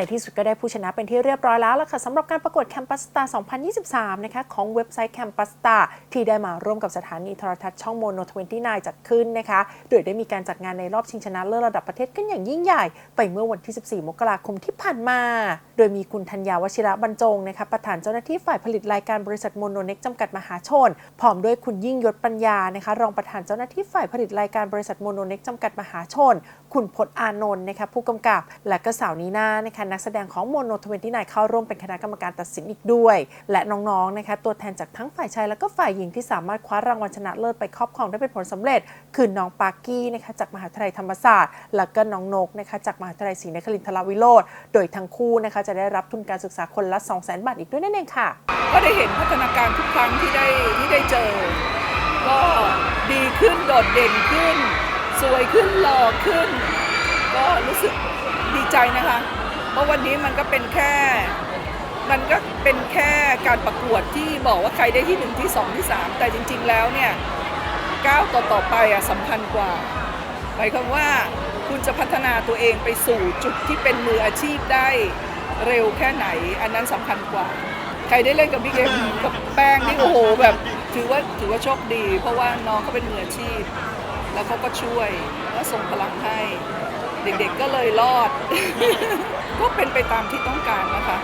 ในที่สุดก็ได้ผู้ชนะเป็นที่เรียบร้อยแล้วล่ะค่ะสำหรับการประกวดแคมปัสตา2023 นะคะของเว็บไซต์แคมปัสตาที่ได้มาร่วมกับสถานีโทรทัศน์ช่องโมโน 29 จัดขึ้นนะคะ โดยได้มีการจัดงานในรอบชิงชนะเลิศระดับประเทศขึ้นอย่างยิ่งใหญ่ ไปเมื่อวันที่ 14 มกราคมที่ผ่านมา โดยมีคุณธัญญาวชิระบรรจงนะคะประธานเจ้าหน้าที่ฝ่ายผลิตรายการบริษัทโมโนเน็กจำกัดมหาชน พร้อมด้วยคุณยิ่งยศปัญญานะคะรองประธานเจ้าหน้าที่ฝ่ายผลิตรายการบริษัทโมโนเน็กจำกัดมหาชน คุณพจน์อานนท์นะคะผู้กำกับและก็สาวนีน่านะคะนักแสดงของโมโนทเวนตี้ไนเข้าร่วมเป็นคณะกรรมการตัดสินอีกด้วย และน้องๆนะคะตัวแทนจากทั้งฝ่ายชายและก็ฝ่ายหญิงที่สามารถคว้ารางวัลชนะเลิศไปครอบครองได้เป็นผลสำเร็จ คือน้องปาร์กี้นะคะจากมหาวิทยาลัยธรรมศาสตร์ และก็น้องนกนะคะจากมหาวิทยาลัยศรีนครินทรวิโรธโดยทั้งคู่นะคะจะได้รับทุนการศึกษาคนละ 2 0 0 0 0 0 บาทอีกด้วยนั่นเองค่ะ ก็ได้เห็นพัฒนาการทุกครั้งที่ได้ที่ได้เจอ ก็ดีขึ้นโดดเด่นขึ้น สวยขึ้นหล่อขึ้น ก็รู้สึกดีใจนะคะ เพราะวันนี้มันก็เป็นแค่ มันก็เป็นแค่การประกวดที่บอกว่าใครได้ที่หนึ่งที่สองที่สามแต่จริง ๆ แล้วเนี่ยก้าวต่อต่อไปอะสำคัญกว่าหมายความว่าคุณจะพัฒนาตัวเองไปสู่จุดที่เป็นมืออาชีพได้เร็วแค่ไหน อันนั้นสำคัญกว่า ใครได้เล่นกับบิ๊กเอ็มกับแป้งนี่โอ้โหแบบถือว่าถือว่าโชคดี เพราะว่าน้องเขาเป็นมืออาชีพ แล้วเขาก็ช่วยแล้วส่งพลังให้ เด็กๆก็เลยรอด ก็เป็นไปตามที่ต้องการนะคะ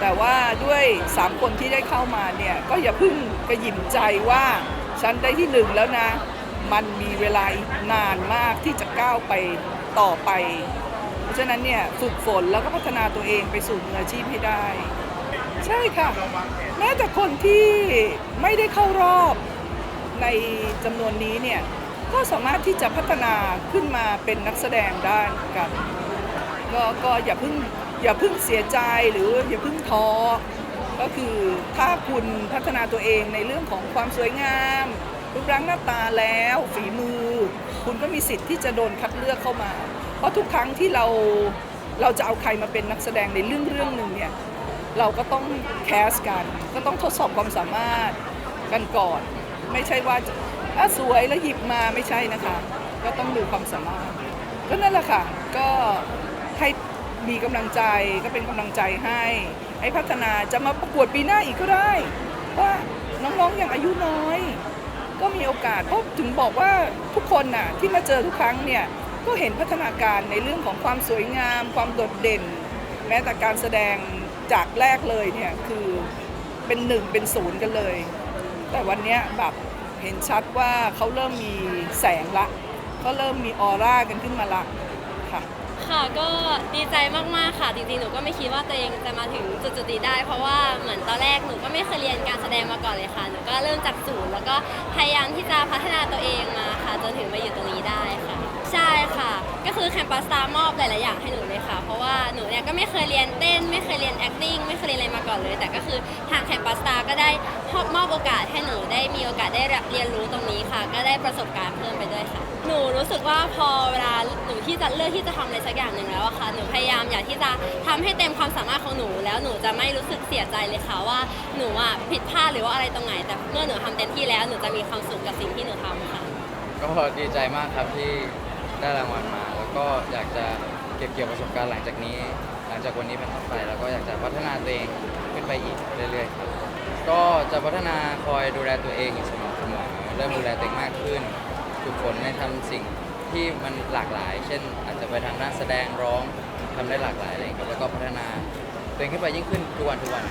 แต่ว่าด้วย 3 คนที่ได้เข้ามาเนี่ยก็อย่าเพิ่งกระหยิ่มใจว่าฉันได้ที่หนึ่งแล้วนะ มันมีเวลาอีกนานมากที่จะก้าวไปต่อไป เพราะฉะนั้นเนี่ยฝึกฝนแล้วก็พัฒนาตัวเองไปสู่มืออาชีพให้ได้ ใช่ค่ะ แม้แต่คนที่ไม่ได้เข้ารอบในจำนวนนี้เนี่ยก็สามารถที่จะพัฒนาขึ้นมาเป็นนักแสดงได้กัน ก็ก็อย่าเพิ่งอย่าเพิ่งเสียใจหรืออย่าเพิ่งท้อก็คือถ้าคุณพัฒนาตัวเองในเรื่องของความสวยงามรูปร่างหน้าตาแล้วฝีมือ คุณก็มีสิทธิ์ที่จะโดนคัดเลือกเข้ามา เพราะทุกครั้งที่เราเราจะเอาใครมาเป็นนักแสดงในเรื่องเรื่องหนึ่งเนี่ยเราก็ต้องแคสกัน ก็ต้องทดสอบความสามารถกันก่อน ไม่ใช่ว่าอะสวยแล้วหยิบมาไม่ใช่นะคะ ก็ต้องดูความสามารถ ก็นั่นแหละค่ะ ก็ ให้มีกำลังใจก็เป็นกำลังใจให้ ให้พัฒนาจะมาประกวดปีหน้าอีกก็ได้ ว่าน้องๆอย่างอายุน้อย ก็มีโอกาสเพราะถึงบอกว่าทุกคนน่ะที่มาเจอทุกครั้งเนี่ยก็เห็นพัฒนาการในเรื่องของความสวยงาม ความโดดเด่น แม้แต่การแสดงจากแรกเลยเนี่ยคือเป็นหนึ่งเป็นศูนย์กันเลย แต่วันนี้แบบเห็นชัดว่าเขาเริ่มมีแสงละ ก็เริ่มมีออร่ากันขึ้นมาละค่ะ ค่ะก็ดีใจมากๆค่ะจริงๆหนูก็ไม่คิดว่าตัวเองจะมาถึงจุดๆนี้ได้ เพราะว่าเหมือนตอนแรกหนูก็ไม่เคยเรียนการแสดงมาก่อนเลยค่ะหนูก็เริ่มจากศูนย์แล้วก็พยายามที่จะพัฒนาตัวเองมาค่ะจนถึงมาอยู่ตรงนี้ได้ค่ะ ใช่ค่ะ ก็คือแคมปัสตามอบหลายๆอย่างให้หนูเลยค่ะ เพราะว่าหนูเนี่ยก็ไม่เคยเรียนเต้น ไม่เคยเรียน acting ไม่เคยเรียนอะไรมาก่อนเลย แต่ก็คือทางแคมปัสตาก็ได้มอบโอกาสให้หนูได้มีโอกาสได้เรียนรู้ตรงนี้ค่ะ ก็ได้ประสบการณ์เพิ่มไปด้วยค่ะ หนูรู้สึกว่าพอเวลา จะเลือกที่จะทำอะไรสักอย่างหนึ่งแล้วอะค่ะ หนูพยายามอยากที่จะทำให้เต็มความสามารถของหนู แล้วหนูจะไม่รู้สึกเสียใจเลยค่ะว่าหนูอะผิดพลาดหรือว่าอะไรตรงไหน แต่เมื่อหนูทำเต็มที่แล้วหนูจะมีความสุขกับสิ่งที่หนูทำค่ะ ก็ดีใจมากครับที่ได้รางวัลมา แล้วก็อยากจะเก็บเกี่ยวประสบการณ์หลังจากนี้ หลังจากวันนี้เป็นต้นไปแล้วก็อยากจะพัฒนาตัวเองขึ้นไปอีกเรื่อยๆครับก็จะพัฒนาคอยดูแลตัวเองอยู่เสมอเสมอเริ่มดูแลตัวเองมากขึ้นฝึกฝนในทำสิ่งที่มันหลากหลาย เช่น ไปทางด้านแสดงร้องทำได้หลากหลายอะไรอย่างเงี้ยครับแล้วก็พัฒนาตัวเองขึ้นไปยิ่งขึ้นทุกวันทุกวัน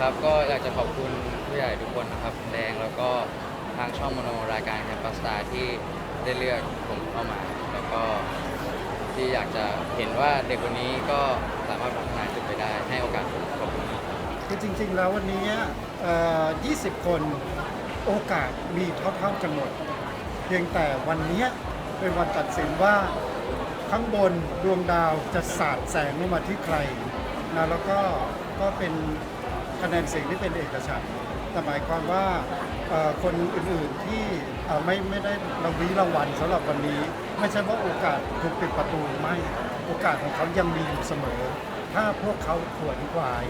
ครับก็อยากจะขอบคุณผู้ใหญ่ทุกคนนะครับแดงแล้วก็ทางช่องมโนรายการแคมปัสตาที่ได้เลือกผมเข้ามา แล้วก็ที่อยากจะเห็นว่าเด็กคนนี้ก็สามารถพัฒนาขึ้นไปได้ให้โอกาสผมขอบคุณมากคือจริงๆ แล้ววันนี้เอ่อ20 คนโอกาสมีเท่าๆกันหมด เพียงแต่วันนี้เป็นวันตัดสินว่า ข้างบนดวงดาวจะสาดแสงลงมาที่ใครนะแล้วก็ก็เป็นคะแนนเสียงที่เป็นเอกฉันท์แต่หมายความว่าเอ่อคนอื่นๆที่เอ่อไม่ไม่ได้รางวีรางวัลสำหรับวันนี้ ไม่ใช่ว่าโอกาสถูกปิดประตูไม่โอกาสของเขายังมีอยู่เสมอ ถ้าพวกเขาขวนขวาย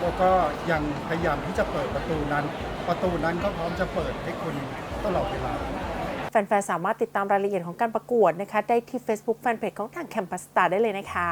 แล้วก็ยังพยายามที่จะเปิดประตูนั้น ประตูนั้นก็พร้อมจะเปิดให้คุณตลอดเวลา แฟนๆ สามารถติดตามรายละเอียดของการประกวดนะคะ ได้ที่ Facebook Fanpage ของทางแคมปัสตาได้เลยนะคะ